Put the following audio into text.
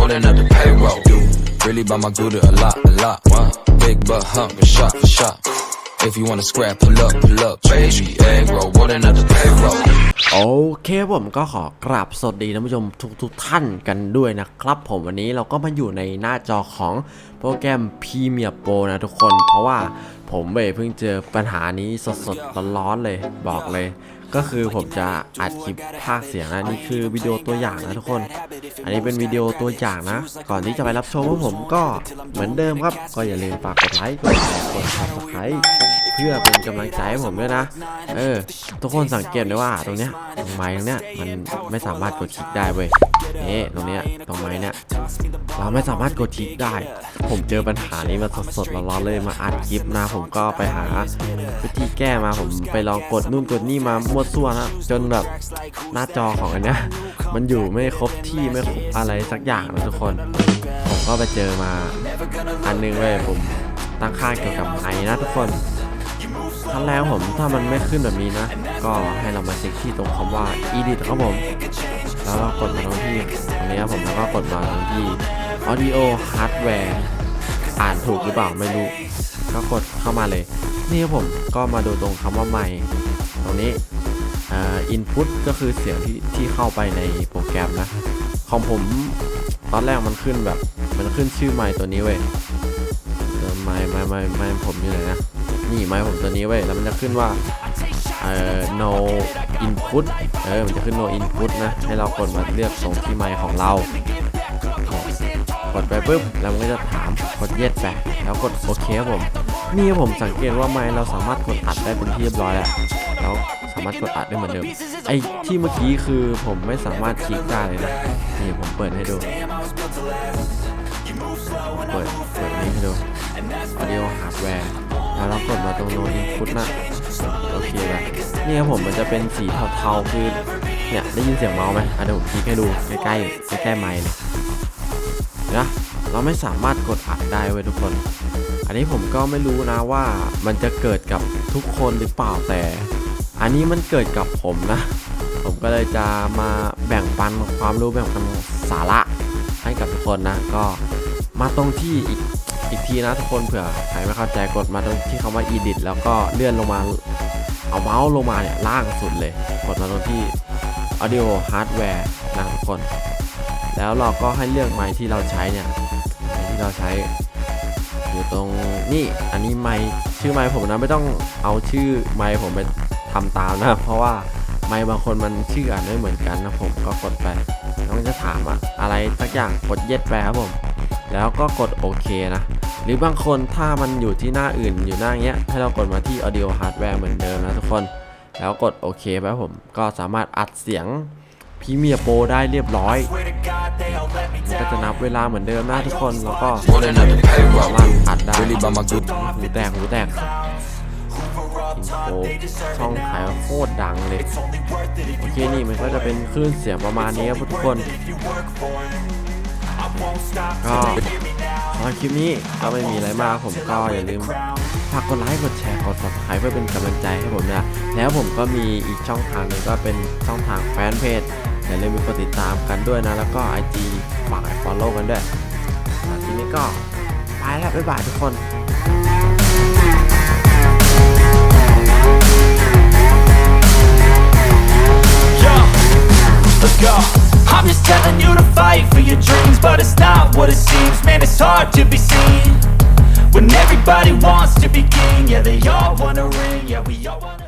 rolling up the payroll. Really by my good a lot, a lot. Big butt hump, a shot for shot. If you wanna scrap, pull up, pull up, baby. Egg roll, rolling up the payroll. โอเคผมก็ขอกราบสวัสดีท่านผู้ชมทุกทุกๆท่านกันด้วยนะครับ ผมวันนี้เราก็มาอยู่ในหน้าจอของโปรแกรม Premiere Pro นะทุกคน เพราะว่า ผมเเพิ่งเจอปัญหานี้สดๆร้อนๆเลยบอกเลย ก็คือผมจะอัดคลิปภาคเสียงนะนี่คือวิดีโอตัวอย่างนะทุกคน อันนี้เป็นวิดีโอตัวอย่างนะ ก่อนที่จะไปรับชมพวกผมก็เหมือนเดิมครับ ก็อย่าลืมฝากกดไลค์กดแชร์กด subscribe เพื่อเป็นกำลังใจให้ผมด้วยนะ เออ ทุกคนสังเกตได้ว่าตรงเนี้ยตรงไม้ตรงเนี้ยมันไม่สามารถกดคลิกได้เว้ย นี่ตรงเนี้ยตรงไม้เนี้ยเราไม่สามารถกดคลิกได้ ผมเจอปัญหานี้มาสดๆร้อนๆเลยมาอัดคลิปนะผมก็ไปหาวิธีแก้มาผมไปลองกดนู่นกดนี่มามั่วซั่วนะจนแบบหน้าจอของอันเนี้ยมันอยู่ไม่ครบที่ไม่ครบอะไรสักอย่างนะทุกคน ผมก็ไปเจอมาอันนึงเว้ยผมตั้งค่าเกี่ยวกับไม้นะทุกคนขั้นแรกผมถ้ามันไม่ขึ้นแบบนี้นะ ก็ให้เรามาเช็คที่ตรงคำว่า edit ครับผม แล้วก็กดมาตรงที่ตรงนี้ครับผมแล้วก็กดมาตรงที่ audio hardware อ่านถูกหรือเปล่าไม่รู้ก็กดเข้ามาเลย นี่ครับผมก็มาดูตรงคำว่าไมค์ตรงนี้อ่อ input ก็คือเสียงที่ที่เข้าไปในโปรแกรมนะ ของผมตอนแรกมันขึ้นแบบ มันขึ้นชื่อไมค์ตัวนี้เว้ยไมค์ไมค์ไมค์ไมค์ผมอยู่ไหนนะนี่ไม้ผมตัวนี้เว้ยแล้วมันจะขึ้นว่าเอ่อ no input เออ มันจะขึ้น no input นะ ให้เรากดมาเลือกตรงที่ไมค์ของเรา กดไปปุ๊บ แล้วมันก็จะถาม กด yes ไป แล้วกดโอเคครับผม นี่ครับผมสังเกตว่าไมค์เราสามารถกดอัดได้เป็นที่เรียบร้อยแล้วแล้วสามารถกดอัดได้เหมือนเดิม ไอ้ที่เมื่อกี้คือผมไม่สามารถคลิกได้เลยนะ นี่ผมเปิดให้ดู เปิด เปิดนี้ให้ดู audio hardware แล้วเรากดมาตรง no input นะโอเคไปนี่ครับผมมันจะเป็นสีเทาๆคือเนี่ยได้ยินเสียงเมาส์ไหมอะเดี๋ยวผมคลิกให้ดูใกล้ๆใกล้ๆไมค์เลยนะเราไม่สามารถกดอัดได้เว้ยทุกคน อันนี้ผมก็ไม่รู้นะว่ามันจะเกิดกับทุกคนหรือเปล่าแต่ อันนี้มันเกิดกับผมนะ ผมก็เลยจะมาแบ่งปันความรู้แบ่งปันสาระให้กับทุกคนนะ ก็มาตรงที่อีก อีกทีนะทุกคนเผื่อใครไม่เข้าใจกดมาตรงที่คำว่า edit แล้วก็เลื่อนลงมาเอาเมาส์ลงมาเนี่ยล่างสุดเลย กดมาตรงที่ audio hardware นะทุกคน แล้วเราก็ให้เลือกไมค์ที่เราใช้เนี่ยไมที่เราใช้อยู่ตรงนี่อันนี้ไมค์ชื่อไมค์ผมนะไม่ต้องเอาชื่อไมค์ผมไปทำตามนะ เพราะว่าไมค์บางคนมันชื่ออ่านไม่เหมือนกันนะผมก็กดไปแล้วมันจะถามอะอะไรสักอย่างกดเย็ดไปครับผม แล้วก็กดโอเคนะ หรือบางคนถ้ามันอยู่ที่หน้าอื่นอยู่หน้าเงี้ย ให้เรากดมาที่ audio hardware เหมือนเดิมนะทุกคน แล้วกดโอเคไปผม ก็สามารถอัดเสียงพรีเมียร์โปรได้เรียบร้อยมันก็จะนับเวลาเหมือนเดิมนะทุกคนแล้วก็สามารถอัดได้หูแตกหูแตกอินโฟช่องขายโคตรดังเลย โอเคนี่มันก็จะเป็นคลื่นเสียงประมาณนี้ครับทุกคน ก็สำหรับคลิปนี้ก็ไม่มีอะไรมากผมก็อย่าลืมฝากกดไลค์กดแชร์กด subscribe เพื่อเป็นกำลังใจให้ผมนะแล้วผมก็มีอีกช่องทางหนึงก็เป็นช่องทางแฟนเพจอย่าลืมไปกดติดตามกันด้วยนะ แล้วก็ IG ฝาก follow กันด้วยทีนี้ก็ไปแล้วบ๊ายบายทุกคน Yo. I'm just telling you your dreams, but it's not what it seems. Man, it's hard to be seen when everybody wants to be king. Yeah, they all wanna ring. Yeah, we all wanna.